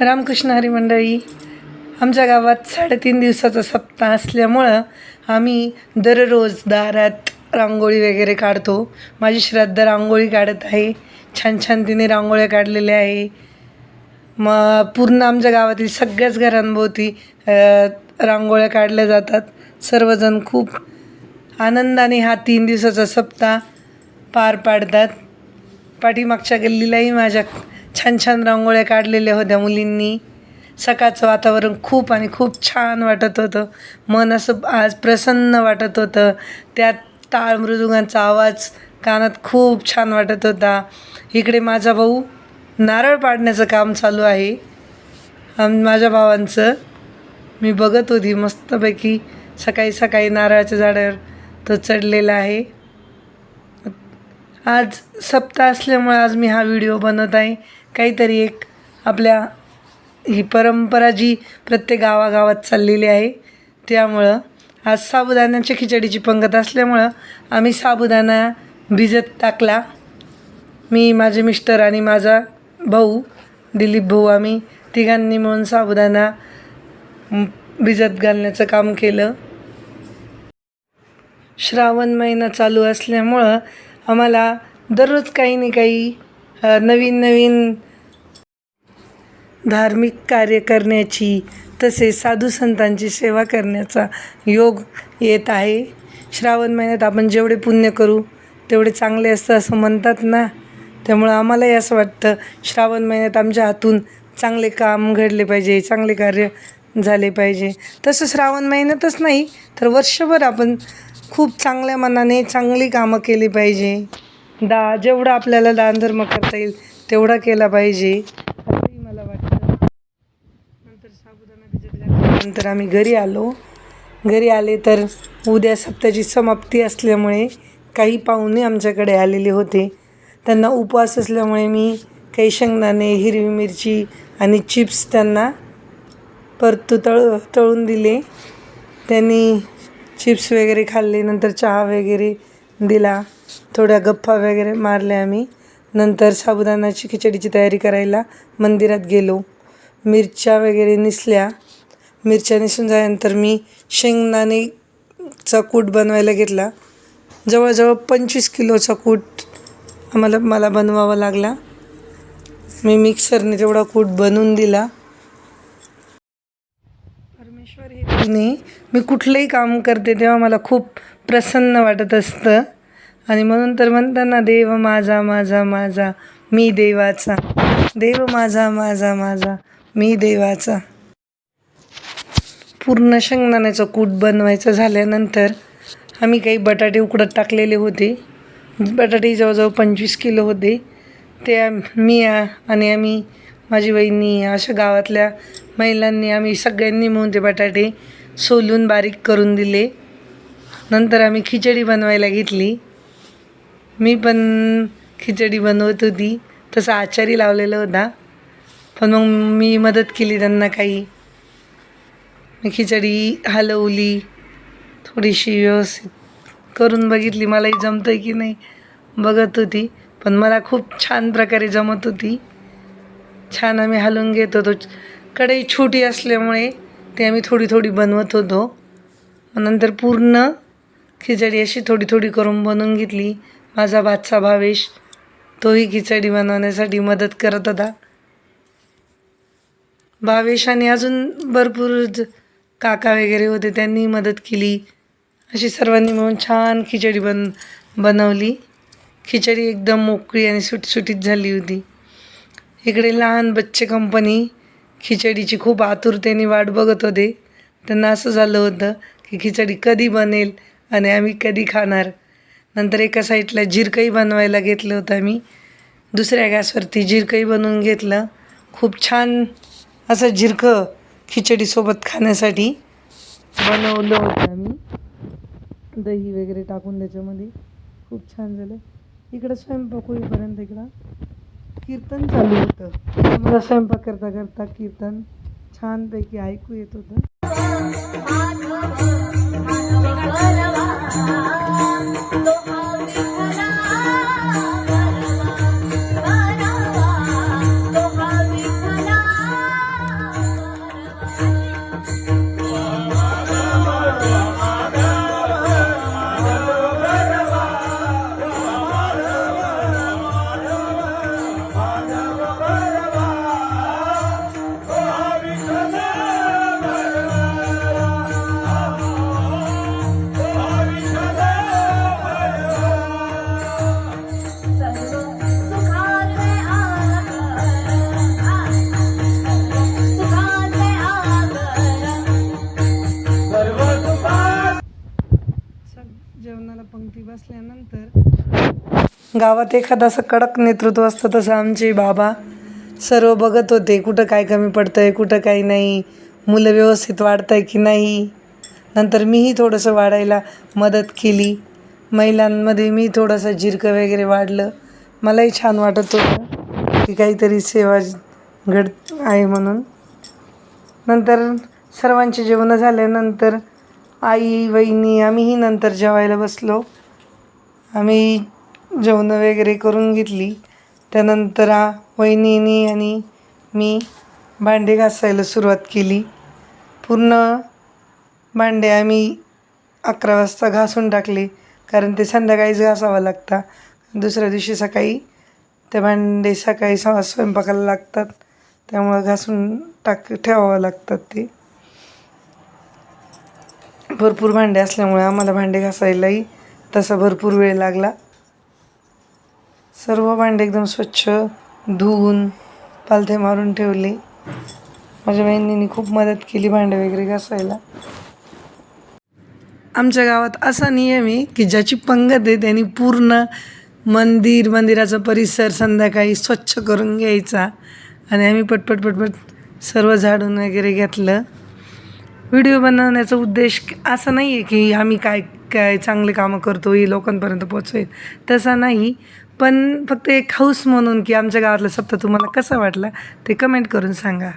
रामकृष्ण हरी मंडळी आमच्या गावात साडेतीन दिवसाचा सप्ताह असल्यामुळं आम्ही दररोज दारात रांगोळी वगैरे काढतो. माझी श्रद्धा रांगोळी काढत आहे. छान छान तिने रांगोळ्या काढलेल्या आहे. मग पूर्ण आमच्या गावातील सगळ्याच घरांभोवती रांगोळ्या काढल्या जातात. सर्वजण खूप आनंदाने हा तीन दिवसाचा सप्ताह पार पाडतात. पाठीमागच्या गल्लीलाही माझ्या छान छान रांगोळ्या काढलेल्या होत्या मुलींनी. सकाळचं वातावरण खूप आणि खूप छान वाटत होतं. मन असं आज प्रसन्न वाटत होतं. त्यात टाळ मृदुंगांचा आवाज कानात खूप छान वाटत होता. इकडे माझा भाऊ नारळ पाडण्याचं काम चालू आहे. आम माझ्या भावांचं मी बघत होती मस्तपैकी. सकाळी सकाळी नारळाच्या झाडावर तो चढलेला आहे. आज सप्ताह असल्यामुळे आज मी हा व्हिडिओ बनवत आहे. काहीतरी एक आपल्या ही परंपरा जी प्रत्येक गावागावात चाललेली आहे त्यामुळं आज साबुदाण्याच्या खिचडीची पंगत असल्यामुळं आम्ही साबुदाणा भिजत टाकला. मी माझे मिस्टर आणि माझा भाऊ दिलीप भाऊ आम्ही तिघांनी मिळून साबुदाणा भिजत घालण्याचं काम केलं. श्रावण महिना चालू असल्यामुळं आम्हाला दररोज काही ना काही नवीन नवीन धार्मिक कार्य करण्याची तसेच साधू संतांची सेवा करण्याचा योग येत आहे. श्रावण महिन्यात आपण जेवढे पुण्य करू तेवढे चांगले असतं असं म्हणतात ना. त्यामुळं आम्हालाही असं वाटतं श्रावण महिन्यात आमच्या हातून चांगले काम घडले पाहिजे चांगले कार्य झाले पाहिजे. तसं श्रावण महिन्यातच नाही तर वर्षभर आपण खूप चांगल्या मनाने चांगली कामं केली पाहिजे. दा जेवढं आपल्याला दानधर्म करता येईल तेवढा केला पाहिजे. असंही मला वाटतं. नंतर साबुदाणा भिजत घातल्यानंतर आम्ही घरी आलो. घरी आले तर उद्या सप्ताची समाप्ती असल्यामुळे काही पाहुणे आमच्याकडे आलेले होते. त्यांना उपवास असल्यामुळे मी काही शेंगदाणे हिरवी मिरची आणि चिप्स त्यांना परतू तळ तळून दिले. त्यांनी चिप्स वगैरे खाल्ले नंतर चहा वगैरे दिला. थोड्या गप्पा वगैरे मारल्या आम्ही. नंतर साबुदाणाची खिचडीची तयारी करायला मंदिरात गेलो. मिरच्या वगैरे निसल्या. मिरच्या निसून झाल्यानंतर मी शेंगदाणेचा कूट बनवायला घेतला. जवळजवळ पंचवीस किलोचा कूट आम्हाला मला बनवावा लागला. मी मिक्सरने तेवढा कूट बनवून दिला. परमेश्वर हे मी कुठलंही काम करते तेव्हा मला खूप प्रसन्न वाटत असतं. आणि म्हणून तर म्हणताना देव माझा माझा माझा मी देवाचा. देव माझा माझा माझा मी देवाचा. पूर्ण शेंगदाण्याचं कूट बनवायचं झाल्यानंतर आम्ही काही बटाटे उकडत टाकलेले होते. बटाटे जवळजवळ पंचवीस किलो होते. ते मी आणि आम्ही माझी वहिनी अशा गावातल्या महिलांनी आम्ही सगळ्यांनी मिळून ते बटाटे सोलून बारीक करून दिले. नंतर आम्ही खिचडी बनवायला घेतली. मी पण खिचडी बनवत होती. तसा आचारी लावलेला होता. पण मग मी मदत केली त्यांना काही. मी खिचडी हलवली. थोडीशी व्यवस्थित करून बघितली. मलाही जमतं आहे की नाही बघत होती. पण मला खूप छान प्रकारे जमत होती. छान आम्ही हलवून घेत होतो. कढई छोटी असल्यामुळे ते आम्ही थोडी थोडी बनवत होतो. नंतर पूर्ण खिचडी अशी थोडी थोडी करून बनवून घेतली. माझा बादशा भावेश तोही खिचडी बनवण्यासाठी मदत करत होता. भावेश आणि अजून भरपूर ज- काका वगैरे होते त्यांनी मदत केली. अशी सर्वांनी मिळून छान खिचडी बन बनवली. खिचडी एकदम मोकळी आणि सुटसुटीत झाली होती. इकडे लहान बच्चे कंपनी खिचडीची खूप आतुरतेने वाट बघत होते. त्यांना असं झालं होतं की खिचडी कधी बनेल आणि आम्ही कधी खाणार? नंतर एका साईडला जिरकंही बनवायला घेतलं होतं आम्ही. दुसऱ्या गॅसवरती जिरकंही बनवून घेतलं. खूप छान असं जिरकं खिचडीसोबत खाण्यासाठी बनवलं होतं आम्ही. दही वगैरे टाकून त्याच्यामध्ये. खूप छान झालं. इकडं स्वयंपाक होईपर्यंत इकडं कीर्तन चालू होतं. मला स्वयंपाक करता करता कीर्तन छानपैकी ऐकू येत होतं. बसल्यानंतर गावात एखादं असं कडक नेतृत्व असतं तसं आमचे बाबा सर्व बघत होते कुठं काय कमी पडतंय कुठं काही नाही मुलं व्यवस्थित वाढत आहे की नाही. नंतर मीही थोडंसं वाढायला मदत केली. महिलांमध्ये मी थोडंसं जिरकं वगैरे वाढलं. मलाही छान वाटत होतं की काहीतरी सेवा घड आहे म्हणून. नंतर सर्वांचे जेवणं झाल्यानंतर आई वहिनी आम्हीही नंतर जेवायला बसलो. आम्ही जेवणं वगैरे करून घेतली. त्यानंतर वहिनीनी आणि मी भांडे घासायला सुरुवात केली. पूर्ण भांडे आम्ही अकरा वाजता घासून टाकले कारण ते संध्याकाळीच घासावं लागता. दुसऱ्या दिवशी सकाळी ते भांडे सकाळी स स्वयंपाकाला लागतात त्यामुळं घासून टाक ठेवावं लागतात ते. भरपूर भांडे असल्यामुळे आम्हाला भांडे घासायलाही तसा भरपूर वेळ लागला. सर्व भांडे एकदम स्वच्छ धुवून पालथे मारून ठेवले. माझ्या बहिणींनी खूप मदत केली भांडे वगैरे घासायला. आमच्या गावात असा नियम आहे की ज्याची पंगत आहे त्यांनी पूर्ण मंदिर मंदिराचा परिसर संध्याकाळी स्वच्छ करून घ्यायचा. आणि आम्ही पटपट पटपट सर्व झाडून वगैरे घेतलं. व्हिडिओ बनवण्याचा उद्देश असा नाही आहे की आम्ही काय काय चांगले कामं करतो ही लोकांपर्यंत पोचवेल तसा नाही पण फक्त एक हाऊस म्हणून की आमच्या गावातला सप्ताह तुम्हाला कसा वाटला ते कमेंट करून सांगा.